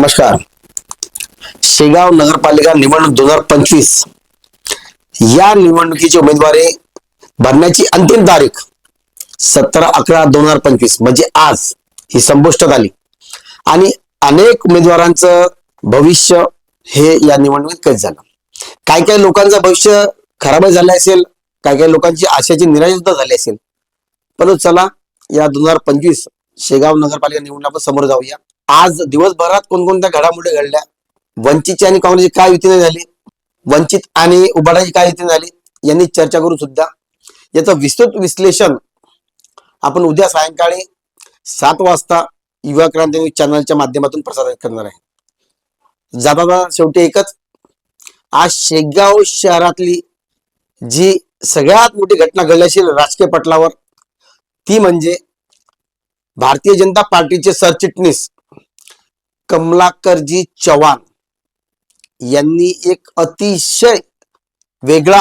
नमस्कार. शेगाव नगरपालिका निवडणूक दोन हजार पंचवीस. या निवडणुकीची उमेदवारी भरण्याची अंतिम तारीख सतरा अकरा दोन हजार पंचवीस म्हणजे आज ही संपुष्टात आली. आणि अनेक उमेदवारांचं भविष्य हे या निवडणुकीत कैद झालं. काही काही लोकांचं भविष्य खराबही झालं असेल काही काही लोकांची आशाची निराश सुद्धा झाली असेल. परंतु चला या दोन हजार पंचवीस शेगाव नगरपालिका निवडणूक आपण समोर जाऊया. आज दिवसभरात कोणकोणत्या घडामोडी घडल्या? वंचितची आणि काँग्रेसची काय युती झाली? वंचित आणि उबाडाची काय युती झाली? यांनी चर्चा करू सुद्धा. याचं विस्तृत विश्लेषण आपण उद्या सायंकाळी सात वाजता युवा क्रांती न्यूज चॅनलच्या माध्यमातून प्रसारित करणार आहे. जाता शेवटी एकच. आज शेगाव शहरातली जी सगळ्यात मोठी घटना घडली राजकीय पटलावर ती म्हणजे भारतीय जनता पार्टीचे सरचिटणीस कमलाकरजी चव्हाण यांनी एक अतिशय वेगळा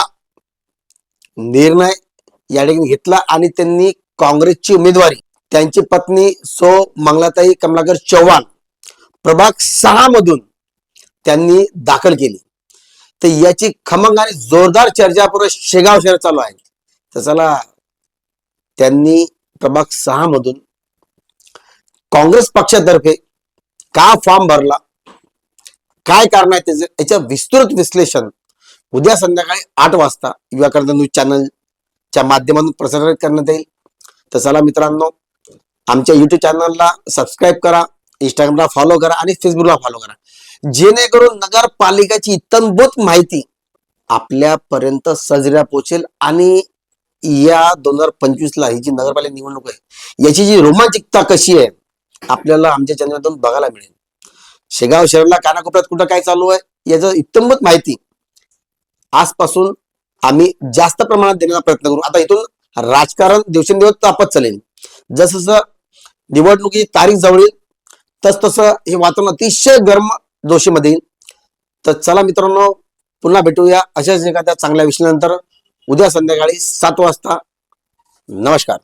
निर्णय या ठिकाणी घेतला आणि त्यांनी काँग्रेसची उमेदवारी त्यांची पत्नी सो मंगलाताई कमलाकर चव्हाण प्रभाग सहा मधून त्यांनी दाखल केली. तर याची खमंग आणि जोरदार चर्चा पूर्व शेगाव शहर चालू आहे. तर चला त्यांनी प्रभाग सहा मधून काँग्रेस पक्षातर्फे का फॉर्म भरला? काय कारण आहे त्याचं? याचं विस्तृत विश्लेषण उद्या संध्याकाळी आठ वाजता युवा न्यूज चॅनलच्या माध्यमातून प्रसारित करण्यात येईल. तर चला मित्रांनो आमच्या युट्यूब चॅनलला सबस्क्राईब करा इंस्टाग्रामला फॉलो करा आणि फेसबुकला फॉलो करा. जेणेकरून नगरपालिकेची इतंभूत माहिती आपल्यापर्यंत सजऱ्या पोचेल आणि या दोन हजार पंचवीस ला ही जी नगरपालिका निवडणूक आहे याची जी रोमांचिकता कशी आहे आपल्याला आमच्या चॅनलमधून बघायला मिळेल. शेगाव शहराला कानाकोपऱ्यात कुठं काय चालू आहे याचं इतंबत माहिती आजपासून आम्ही जास्त प्रमाणात देण्याचा प्रयत्न करू. आता इथून राजकारण दिवसेंदिवस तापत चालेल. जसं जसं निवडणुकीची तारीख जवळ येईल तस तसं हे वातावरण अतिशय गरम जोशीमध्ये येईल. तर चला मित्रांनो पुन्हा भेटूया अशाच एखाद्या चांगल्या विषयानंतर. उद्या संध्याकाळी सात वाजता. नमस्कार.